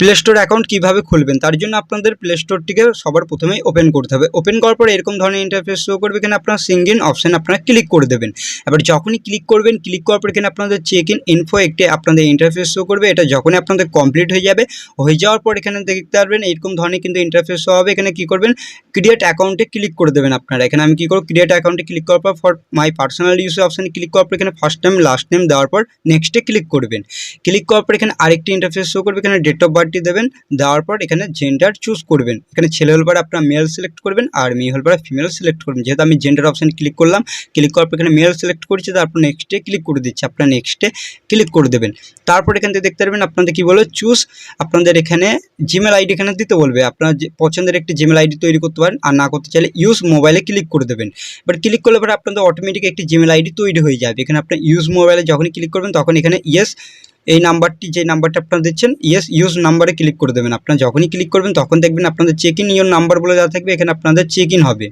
Play store account কীভাবে খুলবেন? তার জন্য আপনাদের প্লে স্টোরটিকে সবার প্রথমেই ওপেন করতে হবে। ওপেন করার পরে এরকম ধরনের ইন্টারফেস শো করবে এখানে আপনার সিঙ্গ ইন অপশান আপনারা ক্লিক করে দেবেন। এবার যখনই ক্লিক করবেন ক্লিক করার পর এখানে আপনাদের চেক ইন ইনফো একটি আপনাদের ইন্টারফেস শো করবে। এটা যখনই আপনাদের কমপ্লিট হয়ে যাবে, হয়ে যাওয়ার পর এখানে দেখতে পারবেন এরকম ধরনের কিন্তু ইন্টারফেস শো হবে। এখানে কী করবেন? ক্রিয়েট অ্যাকাউন্টে ক্লিক করে দেবেন আপনারা। এখানে আমি কী করব? ক্রিয়েট অ্যাকাউন্টে ক্লিক করার পর ফর মাই পার্সোনাল ইউজ অপশানে ক্লিক করার পর এখানে ফার্স্ট টাইম লাস্ট নেম দেওয়ার পর নেক্সটে ক্লিক করবেন। ক্লিক করার পর এখানে আরেকটি ইন্টারফেস শো করবে। এখানে ডেট অফ বার্থটি দেবেন, দেওয়ার পর এখানে জেন্ডার চুজ করবেন। এখানে ছেলে হল আপনার মেল সিলেক্ট করবেন আর মেয়ে হল ফিমেল সিলেক্ট করবেন। যেহেতু আমি জেন্ডার অপশানে ক্লিক করলাম ক্লিক করার পর এখানে মেল সিলেক্ট করছি, তারপর নেক্সটে ক্লিক করে দিচ্ছি। আপনার নেক্সটে ক্লিক করে দেবেন। তারপর এখান থেকে দেখতে পারবেন আপনাদের কী বলে চুজ আপনাদের এখানে জিমেল আইডি এখানে দিতে বলবে। আপনার পছন্দের একটি জিমেল আইডি তৈরি করতে পারেন আর না করতে চাইলে ইউজ মোবাইলে ক্লিক করে দেবেন। এবার ক্লিক করলে পরে আপনাদের অটোমেটিক একটি জিমেল আইডি তৈরি হয়ে যাবে। এখানে আপনার ইউজ মোবাইলে যখনই ক্লিক করবেন, তখন এখানে ইয়েস এই নাম্বারটি, যে নাম্বারটা আপনারা দিচ্ছেন ইয়েস ইউজ নাম্বারে ক্লিক করে দেবেন। আপনারা যখনই ক্লিক করবেন, তখন দেখবেন আপনাদের চেক ইন ইউর নাম্বার বলে দেওয়া থাকবে, এখানে আপনাদের চেক ইন হবে।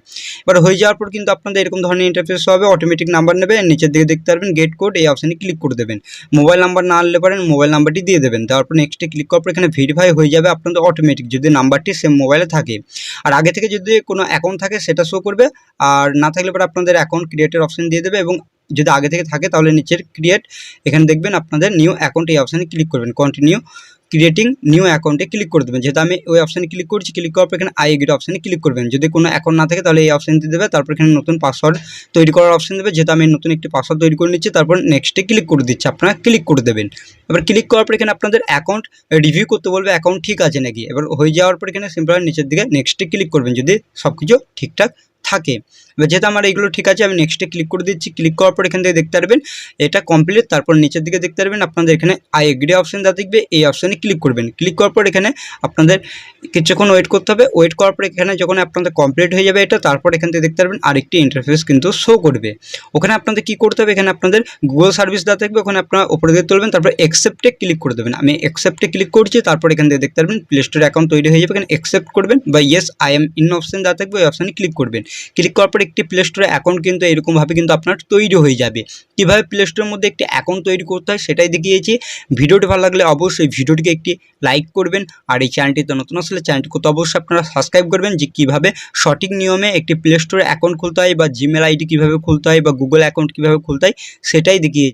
এবার হয়ে যাওয়ার পর কিন্তু আপনাদের এরকম ধরনের ইন্টারফেস হবে অটোমেটিক নাম্বার নেবে, নিচের দিকে দেখতে পারবেন গেট কোড এই অপশানে ক্লিক করে দেবেন। মোবাইল নাম্বার না আনলে পারেন মোবাইল নাম্বারটি দিয়ে দেবেন। তারপর পর নেক্সটে ক্লিক করার পর এখানে ভেরিফাই হয়ে যাবে আপনাদের অটোমেটিক যদি নাম্বারটি সেম মোবাইলে থাকে। আর আগে থেকে যদি কোনো অ্যাকাউন্ট থাকে, সেটা শো করবে। আর না থাকলে পরে আপনাদের অ্যাকাউন্ট ক্রিয়েটের অপশান দিয়ে দেবে এবং যদি আগে থেকে থাকে তাহলে নিচের ক্রিয়েট এখানে দেখবেন আপনাদের নিউ অ্যাকাউন্ট এই অপশানে ক্লিক করবেন। কন্টিনিউ ক্রিয়েটিং নিউ অ্যাকাউন্টে ক্লিক করে দেবেন। যেহেতু আমি ওই অপশানে ক্লিক করছি ক্লিক করার পর এখানে আই এগ্রি অপশানে ক্লিক করবেন। যদি কোনো অ্যাকাউন্ট না থাকে তাহলে এই অপশান দিয়ে দেবে, তারপর এখানে নতুন পাসওয়ার্ড তৈরি করার অপশান দেবে। যেহেতু আমি নতুন একটি পাসওয়ার্ড তৈরি করে নিচ্ছি, তারপর নেক্সটে ক্লিক করে দিচ্ছি। আপনারা ক্লিক করে দেবেন। এবার ক্লিক করার পর এখানে আপনাদের অ্যাকাউন্ট রিভিউ করতে বলবে অ্যাকাউন্ট ঠিক আছে নাকি? এবার হয়ে যাওয়ার পর এখানে সিম্পল নিচের দিকে নেক্সটে ক্লিক করবেন। যদি সব কিছু ঠিকঠাক থাকে। এবার যেহেতু আমার এইগুলো ঠিক আছে, আমি নেক্সটে ক্লিক করে দিচ্ছি। ক্লিক করার পর এখান থেকে দেখতে পারবেন, এটা কমপ্লিট তারপর নিচের দিকে দেখতে পারবেন, আপনাদের এখানে আই এগ্রি অপশান যা দেখবে, এই অপশানে ক্লিক করবেন। ক্লিক করার পর এখানে আপনাদের কিছুক্ষণ ওয়েট করতে হবে। ওয়েট করার পর এখানে যখন আপনাদের কমপ্লিট হয়ে যাবে এটা, তারপর এখান থেকে দেখতে পারবেন আরেকটি ইন্টারফেস কিন্তু শো করবে। ওখানে আপনাদের কি করতে হবে? এখানে আপনাদের গুগল সার্ভিস দেওয়া থাকবে ওখানে আপনারা উপরে দিয়ে তুলবেন, তারপর অ্যাকসেপ্টে ক্লিক করে দেবেন। আমি অ্যাকসেপ্টে ক্লিক করছি, তারপর এখান থেকে দেখতে পারবেন প্লে স্টোর অ্যাকাউন্ট তৈরি হয়ে যাবে, এখানে অ্যাকসেপ্ট করবেন বা yes I am in option দেওয়া থাকবে ওই অপশানে ক্লিক করবেন। ক্লিক করার পর একটি প্লে স্টোরে অ্যাকাউন্ট কিন্তু এরকমভাবে কিন্তু আপনার তৈরি হয়ে যাবে। কীভাবে প্লে স্টোরের মধ্যে একটি অ্যাকাউন্ট তৈরি করতে হয় সেটাই দেখিয়েছি। ভিডিওটি ভালো লাগলে অবশ্যই ভিডিওটিকে একটি লাইক করবেন আর এই চ্যানেলটিতে নতুন আসলে চ্যানেলটি করতে অবশ্যই আপনারা সাবস্ক্রাইব করবেন যে কীভাবে সঠিক নিয়মে একটি প্লে স্টোরে অ্যাকাউন্ট খুলতে হয় বা জিমেল আইডি কীভাবে খুলতে হয় বা গুগল অ্যাকাউন্ট কীভাবে খুলতে হয় সেটাই দেখিয়ে